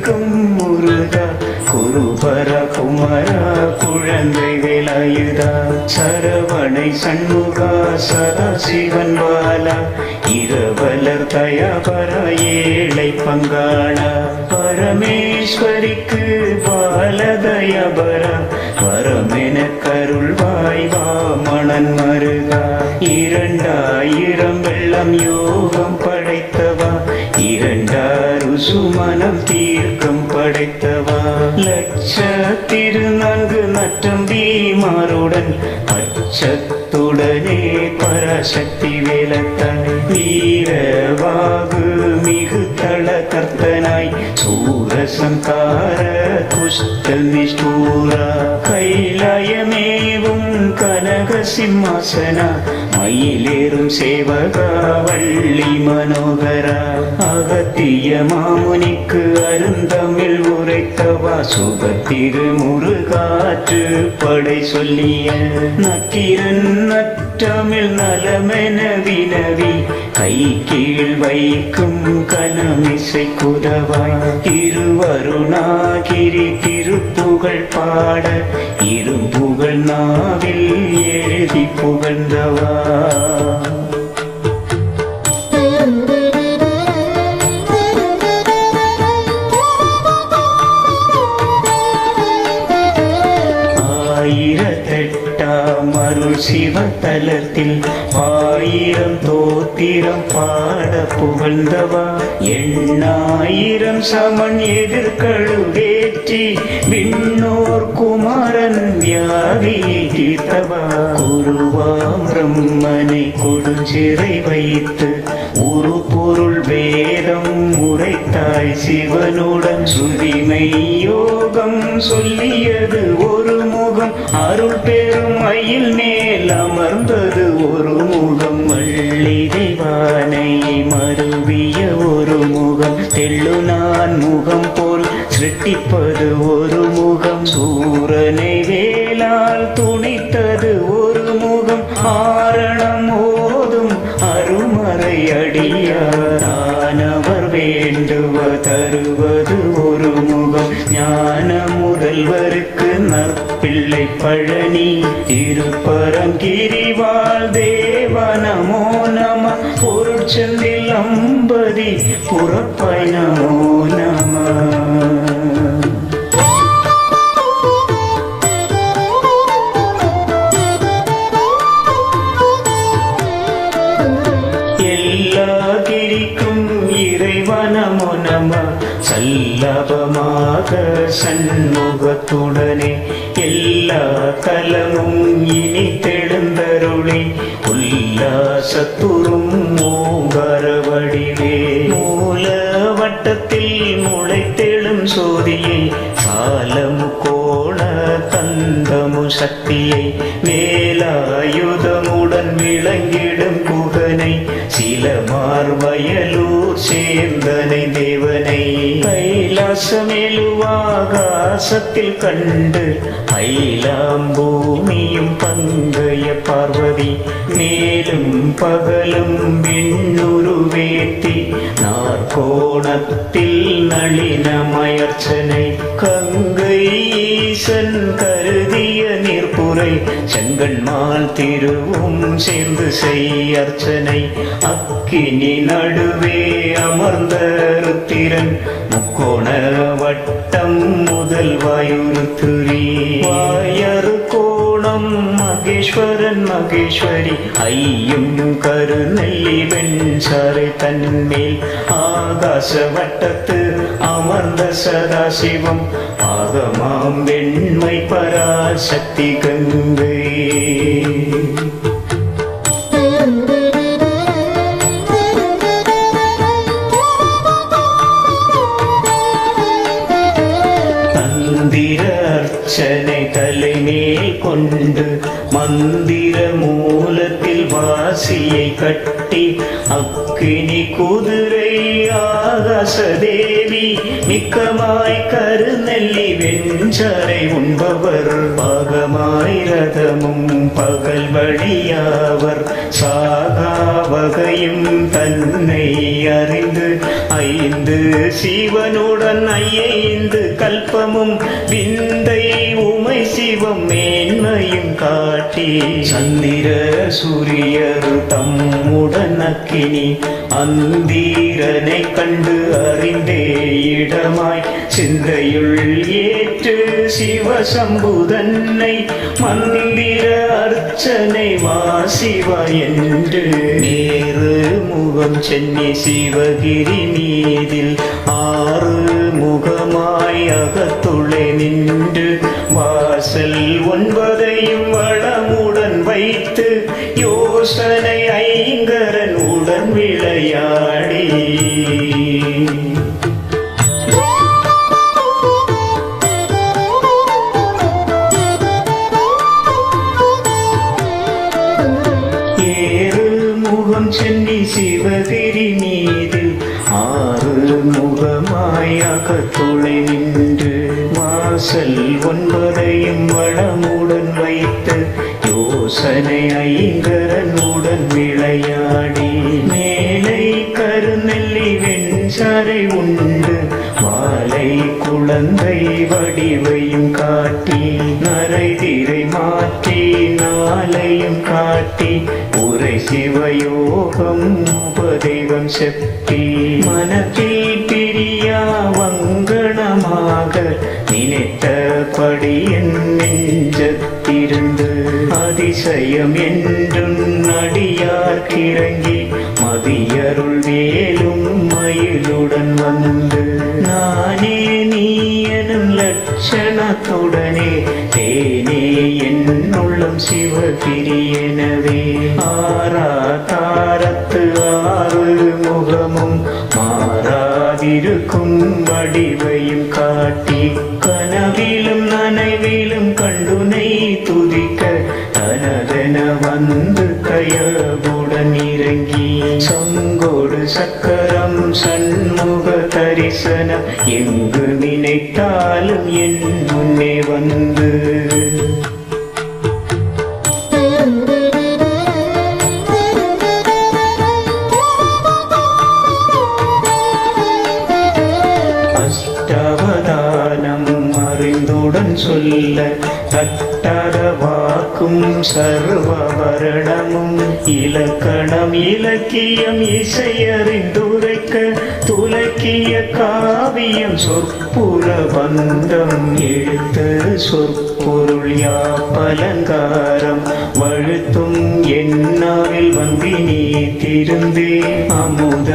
இருக்கும் முருகா குருபர குமரா குழந்தை வேலாயுதா சரவணை சண்முகா சதாசிவன் பாலா இரவலர் தயாபர ஏழை பங்காளா பரமேஸ்வரிக்கு பாலதயபரா வரமென கருள்வாய் வாமணன் மருகா இரண்டாயிரம் வெள்ளம் யோகம் படைத்தவா இரண்டு சுமணம் தீர்க்கம் படைத்தவா? லட்ச திருநான்கு நற்றம்பி மாறுடன் அச்சத்துடனே பராசக்தி வேலத்தாய் வீரவாகு மிகு தள கர்த்தனாய் சூரசங்கார குஷ்ட நிஷ்டூரா கைலாயமே கனக சிம்மாசனா மயிலேறும் சேவகா வள்ளி மனோகரா அகத்திய மாமுனிக்கு அருந்தமிழ் உரைத்தவா சுபத்திரு முருகாற்று படை சொல்லிய நக்கீரன் நற்றமிழ் நலமென வினவி கை கீழ் வைக்கும் கனமிசை குதவாய் திருவருணாகிரி திருப்புகழ் பாட இரும்புகழ் நாவில் അഴകി പുകണ്ടവ. ആയിരത്തെട്ടാം മറു ശിവതലത്തിൽ தோத்திரம் பாட புகழ்ந்தவா எண்ணாயிரம் சமன் எதிர்கழுவேற்றி விண்ணோர் குமாரன் வியாதியை தீர்த்தவா குருவா பிரம்மனை கொடுஞ்சிறை வைத்து ஒரு பொருள் வேதம் உரைத்தாய் சிவனுடன் சுதிமை யோகம் சொல்லியது ஒரு முகம் அருள் பெரும் மயில் மேல் அமர்ந்தது ஒரு முகம். வள்ளி தெய்வானை மருவிய ஒரு முகம். தெள்ளு நான் முகம் போல் சிருட்டிப்பது ஒரு முகம். சூரனை வேளால் துணித்தது ஒரு முகம். ஆரணம் ஓதும் அருமறை அடியானவர் வேண்டுவ தருவது ஒரு முகம். ஞானம் முதல்வருக்கு நற்பிள்ளை பழனி திருப்பரம் கிரிவாள் தேவ நமோ நம பொருட்செந்தில் அம்பதி புறப்பாய் நமோ நம சண்முகத்துடனே எல்லா கலமும் இனி தெழுந்தருளி. உல்லாசத்துறும் ஓங்கரவடிவே. மூல வட்டத்தில் முளைத்தெழும் சோதியை சாலமு கோ தந்தமு சக்தியை வேலாயுதமுடன் விளங்கிடும் குகனை சில மார்வயலூர் சேர்ந்தனை தேவனை. கைலாசமேலுவாகாசத்தில் கண்டு ஐலாம் பூமியும் பங்கைய பார்வதி மேலும் பகலும் விண்ணுருவேத்தி நாற்கோணத்தில் நளினமயர்ச்சனை கங்கை ஈசன் கருதிய நிற்புரை செங்கண்மால் திருவும் சேர்ந்து செய் அர்ச்சனை அக்கினி நடுவே அமர்ந்த ருத்திரன் முக்கோண வட்டம் முதல் வாயுருத்துரி துரி வாயரு மகேஸ்வரன் மகேஸ்வரி. ஐயும் கருணை வெண்சாரை தன்மேல் ஆகாச வட்டத்து அமர்ந்த சதாசிவம். ஆகமாம் வெண்மை பராசக்தி கங்கை மந்திர மூலத்தில் வாசியை கட்டி அக்கினி குதிரை ஆகாசதேவி மிக்கமாய் கருநெல்லி வெஞ்சரை உண்பவர். பாகமாய் ரதமும் பகல் வழியாவர். சாகா வகையும் தன்னை அறிந்து ஐந்து சிவனுடன் ஐந்து கல்பமும் விந்தை சிவம் மேன்மையும் காட்டி சந்திர சூரியர் தம்முடன் அக்கினி அந்தீரனை கண்டு அறிந்தே இடமாய் சிந்தையுள் ஏற்று சிவசம்புதன்னை மந்திர அர்ச்சனை வாசிவா என்று. நேரு முகம் சென்னி சிவகிரி மீதில் ஆறு முகமாய் அகத்துளை நின்று வாசல் ஒன்பதையும் வளமுடன் வைத்து யோசனை ஐங்கரன் உடன் விளையாடி. சென்னி சிவகிரி மீது ஆறு முகமாயாக துளை வாசல் ஒன்பதையும் வளமுடன் வைத்து யோசனை ஐங்கரனுடன் விளையாடி மேலை கருநெல்லி வெண்சாரை உண்டு மாலை குழந்தை வடிவையும் காட்டி நரைதிரை மாற்றி நாளையும் காட்டி உரை சிவயோகம் உபதேவம் செப்பி மனத்தில் நினைத்தபடி என் நெஞ்சத்திருந்து அதிசயம் என்றும் நடியார் கிறங்கி மதியருள் வேலும் மயிலுடன் வந்து. நானே நீ எனும் லட்சணத்துடனே தேனே என்னுள்ளம் சிவகிரி எனவே. ஆரா தாரத்து ஆறு முகமும் மாறாதிருக்கும் வடிவையும் காட்டி கனவிலும் நனைவிலும் கண்டுனை துதிக்க தனதென வந்து கயவுடன் இறங்கி. சங்கோடு சக்கரம் சண்முக தரிசனம் எங்கு நினைத்தாலும் என் முன்னே வந்து இலக்கணம் இலக்கியம் இசையறிந்த துலக்கிய காவியம் சொற்புற பந்தம் எழுத்த சொற்பொருள் யாப்பலங்காரம். வழுத்தும் என்னாவில் வந்தினே திருந்தே அமுத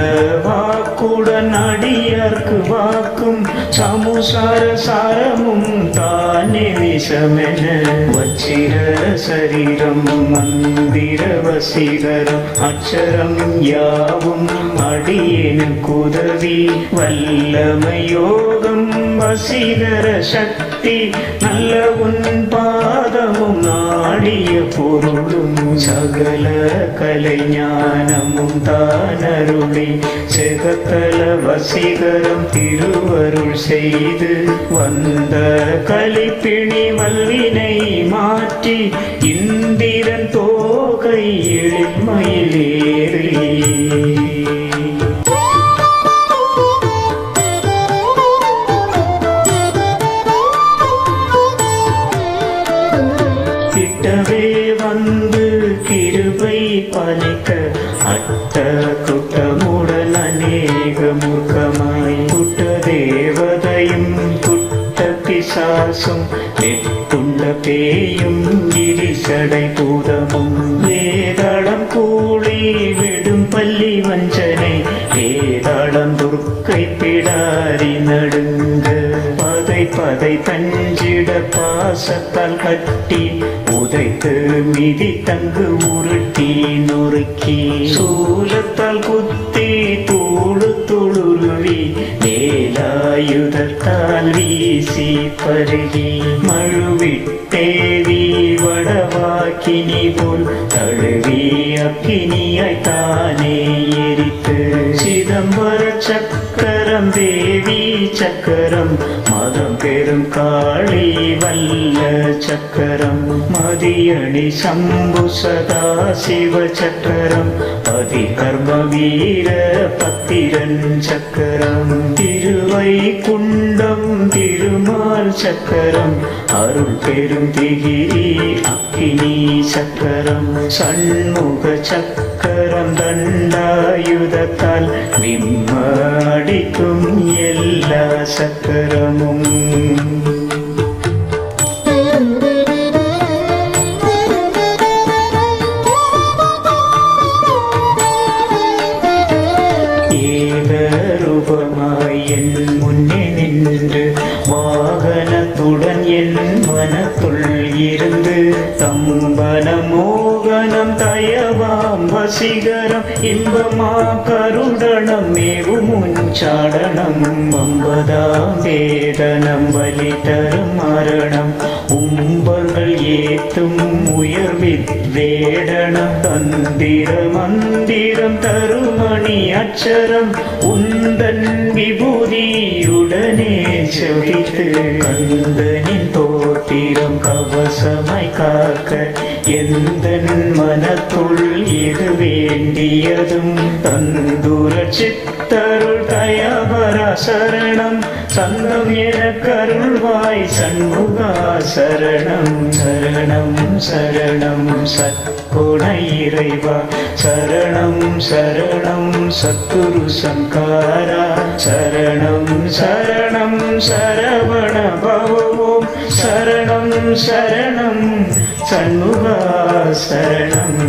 வாக்குடன் அடியார்க்கு வாக்கும். சமுசார சாரமும் தானே விஷமென வச்சிர சரீரம் மந்திர வசீகரம். அச்சரம் யாவும் அடியேனுக்கு உதவி வல்லமயோகம் வசீகர சக்தி நல்ல உன் பாதமும் நாடிய பொருளும் சகல கலைஞானமும் தானருளி செகத்தல வசீகரம் திருவருள் செய்து வந்த கலிப்பிணி வல்வினை மாற்றி இந்திரன் தோகை எழில்மயிலேறி கிருபை பலிக்க அட்ட குட்டமுடன் அநேக மூர்க்கமாய் குட்ட தேவதையும் குட்ட பிசாசும் நெட்டுண்ட பேயும் கிரிசடை பூதமும். வேதாளம் கூலி விடும் பள்ளி வஞ்சனை வேதாளம் துர்க்கை பிடாரி நடுங்க. பதை பதை தஞ்சிட பாசத்தால் கட்டி உதைத்து மிதி தங்கு உருட்டி நொறுக்கி. சூலத்தால் குத்தி தூளு துளுருவி வேலாயுதத்தால் வீசி பருகி. மழுவிட்டேவி வடவாக்கினி போல் தழுவி அக்கினியாய் தானே எரித்து. சிதம்பர சக்கரம் தேவி சக்கரம் மதம் பெரும் கா நல்ல சக்கரம் மதியணி சம்பு சதா சிவ சக்கரம் பதி கர்ம வீர பத்திரன் சக்கரம். திருவை குண்டம் திருமால் சக்கரம் அருள் பெரும் திகிரி அக்கினி சக்கரம். சண்முக சக்கரம் தண்டாயுதத்தால் விம்மடிக்கும் எல்லா சக்கரமும். கருடனம் மேவும் ஒன்பதாம் வேதனம் வலி தரும் மரணம் உம்பங்கள் ஏத்தும் உயர்வித் வேடனம் தந்திர மந்திரம் தருமணி அச்சரம் உந்தன் விபூதியுடனே செவித்து கந்தனின் தோத்திரம் கவசமாய் காக்க எந்த மனத்துள் எது வேண்டியதும்? தந்துர சித்தருள் தயவர சரணம் சந்தம் என கருள்வாய் சண்முகா சரணம் சரணம் சரணம் சத்குண இறைவா சரணம் சரணம் சத்துரு சங்காரா சரணம் சரணம் சரவண பவவோம் சரணம் சரணம் சண்முகா சரணம்